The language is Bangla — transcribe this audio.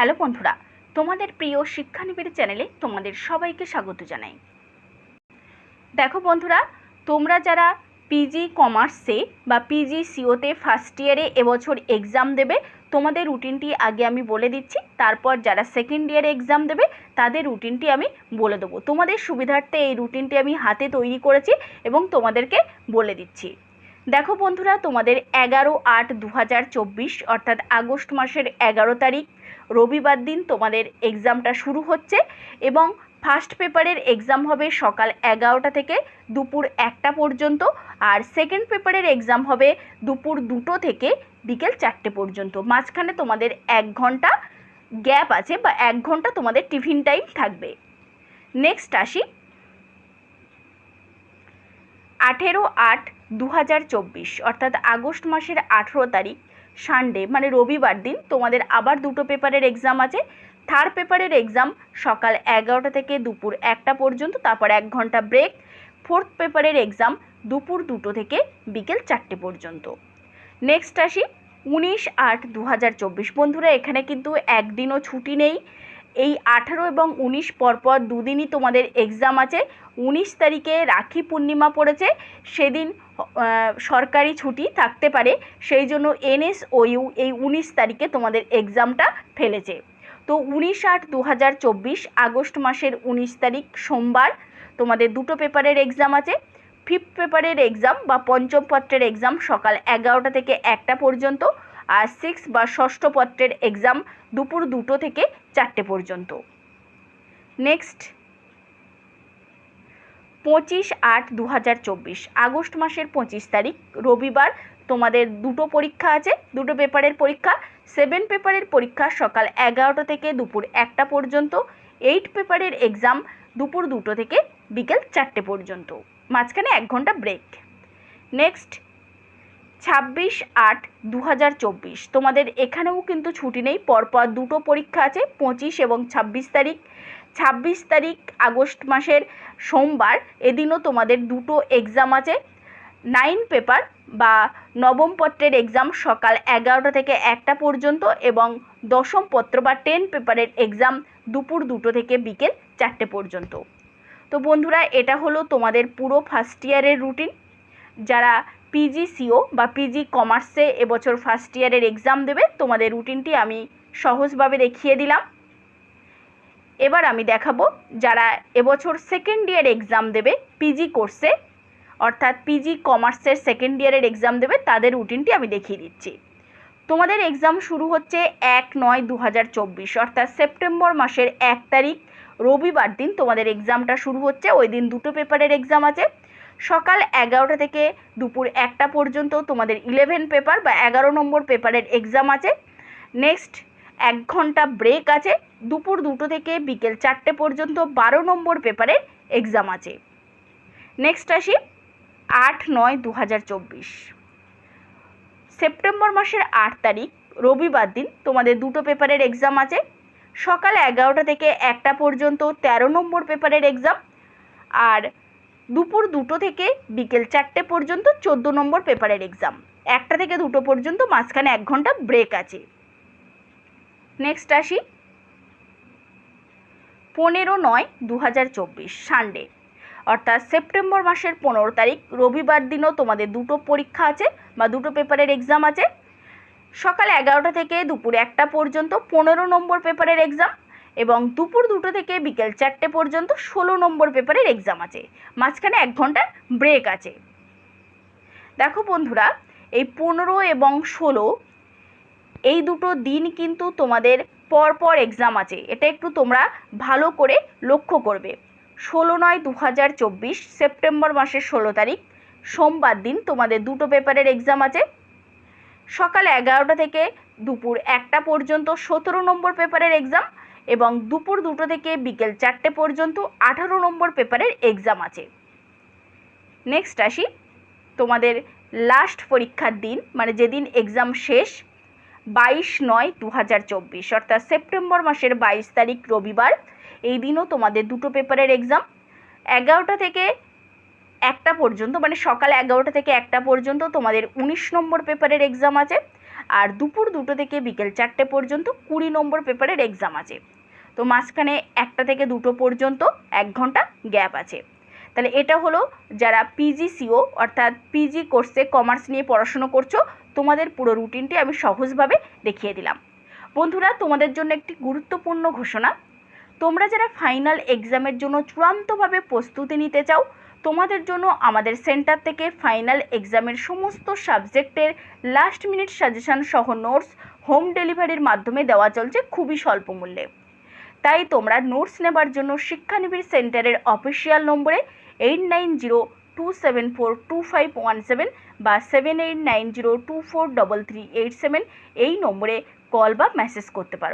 হ্যালো বন্ধুরা, তোমাদের প্রিয় শিক্ষানিবিড় চ্যানেলে তোমাদের সবাইকে স্বাগত জানাই। দেখো বন্ধুরা, তোমরা যারা পিজি কমার্সে বা পিজি সিওতে ফার্স্ট ইয়ারে এবছর এক্সাম দেবে, তোমাদের রুটিনটি আগে আমি বলে দিচ্ছি, তারপর যারা সেকেন্ড ইয়ারে এক্সাম দেবে, তাদের রুটিনটি আমি বলে দেবো। তোমাদের সুবিধার্থে এই রুটিনটি আমি হাতে তৈরি করেছি এবং তোমাদেরকে বলে দিচ্ছি। দেখো বন্ধুরা, তোমাদের এগারো আট দু অর্থাৎ আগস্ট মাসের এগারো তারিখ রবিবার দিন তোমাদের এক্সামটা শুরু হচ্ছে এবং ফার্স্ট পেপারের এক্সাম হবে সকাল এগারোটা থেকে দুপুর একটা পর্যন্ত আর সেকেন্ড পেপারের এক্সাম হবে দুপুর দুটো থেকে বিকেল চারটে পর্যন্ত। মাঝখানে তোমাদের এক ঘণ্টা গ্যাপ আছে বা এক ঘণ্টা তোমাদের টিফিন টাইম থাকবে। নেক্সট আসি। আঠেরো আট দু অর্থাৎ আগস্ট মাসের আঠেরো তারিখ। সানডে মানে রবিবার দিন তোমাদের আবার দুটো পেপারের এক্সাম আছে। থার্ড পেপারের এক্সাম সকাল এগারোটা থেকে দুপুর একটা পর্যন্ত, তারপর এক ঘণ্টা ব্রেক ফোর্থ পেপারের এক্সাম দুপুর দুটো থেকে বিকেল চারটে পর্যন্ত। নেক্সট আসি, উনিশ আট দু চব্বিশ। বন্ধুরা, এখানে কিন্তু একদিনও ছুটি নেই। এই আঠারো এবং উনিশ পরপর দুদিনই তোমাদের এক্সাম আছে। উনিশ তারিখে রাখি পূর্ণিমা পড়েছে, সেদিন সরকারি ছুটি থাকতে পারে, সেই জন্য এনএসওইউ এই উনিশ তারিখে তোমাদের এক্সামটা ফেলেছে। তো উনিশ আট দু আগস্ট মাসের উনিশ তারিখ সোমবার তোমাদের দুটো পেপারের এক্সাম আছে ফিফথ পেপারের এক্সাম বা পঞ্চম পত্রের এক্সাম সকাল এগারোটা থেকে একটা পর্যন্ত আর সিক্স বা ষষ্ঠ পত্রের এক্সাম দুপুর দুটো থেকে চারটে পর্যন্ত। নেক্সট পঁচিশ আট দু আগস্ট মাসের পঁচিশ তারিখ, রবিবার তোমাদের দুটো পরীক্ষা আছে, দুটো পেপারের পরীক্ষা সেভেন পেপারের পরীক্ষা সকাল এগারোটা থেকে দুপুর একটা পর্যন্ত এইট পেপারের এক্সাম দুপুর দুটো থেকে বিকেল চারটে পর্যন্ত। মাঝখানে এক ঘণ্টা ব্রেক নেক্সট ছাব্বিশ আট দু তোমাদের এখানেও কিন্তু ছুটি নেই, পরপর দুটো পরীক্ষা আছে, পঁচিশ এবং ছাব্বিশ তারিখ। ছাব্বিশ তারিখ আগস্ট মাসের সোমবার এদিনও তোমাদের দুটো এক্সাম আছে। নাইন পেপার বা নবম পত্রের এক্সাম সকাল এগারোটা থেকে একটা পর্যন্ত এবং দশম পত্র বা টেন পেপারের এক্সাম দুপুর দুটো থেকে বিকেল চারটে পর্যন্ত। তো বন্ধুরা, এটা হলো তোমাদের পুরো ফার্স্ট ইয়ারের রুটিন যারা পিজি সিও বা পিজি কমার্সে এবছর ফার্স্ট ইয়ারের এক্সাম দেবে, তোমাদের রুটিনটি আমি সহজভাবে দেখিয়ে দিলাম। এবার আমি দেখাবো যারা এবছর সেকেন্ড ইয়ার এক্সাম দেবে পিজি কোর্সে অর্থাৎ পিজি কমার্সের সেকেন্ড ইয়ারের এক্সাম দেবে, তাদের রুটিনটি আমি দেখিয়ে দিচ্ছি। তোমাদের এক্সাম শুরু হচ্ছে এক নয় দু অর্থাৎ সেপ্টেম্বর মাসের এক তারিখ, রবিবার দিন তোমাদের এক্সামটা শুরু হচ্ছে, ওই দিন দুটো পেপারের এক্সাম আছে। সকাল এগারোটা থেকে দুপুর একটা পর্যন্ত তোমাদের ইলেভেন পেপার বা এগারো নম্বর পেপারের এক্সাম আছে। নেক্সট এক ঘণ্টা ব্রেক আছে। দুপুর দুটো থেকে বিকেল চারটে পর্যন্ত বারো নম্বর পেপারের এক্সাম আছে। নেক্সট আসি, আট নয় দু সেপ্টেম্বর মাসের আট তারিখ, রবিবার দিন তোমাদের দুটো পেপারের এক্সাম আছে। সকাল এগারোটা থেকে একটা পর্যন্ত তেরো নম্বর পেপারের এক্সাম আর দুপুর দুটো থেকে বিকেল চারটে পর্যন্ত চোদ্দ নম্বর পেপারের এক্সাম একটা থেকে দুটো পর্যন্ত মাঝখানে এক ঘণ্টা ব্রেক আছে। নেক্সট আসি। পনেরো নয় দু সানডে অর্থাৎ সেপ্টেম্বর মাসের পনেরো তারিখ, রবিবার দিনও তোমাদের দুটো পরীক্ষা আছে বা দুটো পেপারের এক্সাম আছে। সকাল এগারোটা থেকে দুপুর একটা পর্যন্ত পনেরো নম্বর পেপারের এক্সাম এবং দুপুর দুটো থেকে বিকেল চারটে পর্যন্ত ষোলো নম্বর পেপারের এক্সাম আছে। মাঝখানে এক ঘণ্টার ব্রেক আছে। দেখো বন্ধুরা, এই পনেরো এবং ষোলো এই দুটো দিন কিন্তু তোমাদের পরপর এক্সাম আছে। এটা একটু তোমরা ভালো করে লক্ষ্য করবে। ষোলো নয় দু হাজার চব্বিশ, সেপ্টেম্বর মাসের ষোলো তারিখ, সোমবার দিন তোমাদের দুটো পেপারের এক্সাম আছে। সকাল এগারোটা থেকে দুপুর একটা পর্যন্ত সতেরো নম্বর পেপারের এক্সাম এবং দুপুর দুটো থেকে বিকেল চারটে পর্যন্ত আঠারো নম্বর পেপারের এক্সাম আছে। নেক্সট আসি। তোমাদের লাস্ট পরীক্ষার দিন মানে যেদিন এক্সাম শেষ বাইশ নয় দু হাজার চব্বিশ, অর্থাৎ সেপ্টেম্বর মাসের বাইশ তারিখ রবিবার। এই দিনও তোমাদের দুটো পেপারের এক্সাম এগারোটা থেকে একটা পর্যন্ত মানে সকাল এগারোটা থেকে একটা পর্যন্ত তোমাদের উনিশ নম্বর পেপারের এক্সাম আছে, আর দুপুর দুটো থেকে বিকেল চারটে পর্যন্ত কুড়ি নম্বর পেপারের এক্সাম আছে। তো মাঝখানে একটা থেকে দুটো পর্যন্ত এক ঘণ্টা গ্যাপ আছে। তাহলে এটা হলো যারা পিজিসিও অর্থাৎ পিজি কোর্সে কমার্স নিয়ে পড়াশুনো করছ তোমাদের পুরো রুটিনটি আমি সহজভাবে দেখিয়ে দিলাম। বন্ধুরা, তোমাদের জন্য একটি গুরুত্বপূর্ণ ঘোষণা। তোমরা যারা ফাইনাল এক্সামের জন্য চূড়ান্তভাবে প্রস্তুতি নিতে চাও, তোমাদের জন্য আমাদের সেন্টার থেকে ফাইনাল এক্সামের সমস্ত সাবজেক্টের লাস্ট মিনিট সাজেশন সহ নোটস হোম ডেলিভারির মাধ্যমে দেওয়া চলছে খুবই স্বল্প মূল্যে। তাই তোমরা নোটস নেবার জন্য শিক্ষানিবিড় সেন্টারের অফিসিয়াল নম্বরে eight nine zero two seven four two five one seven বা seven eight nine zero two four double three eight seven এই নম্বরে কল বা মেসেজ করতে পারো।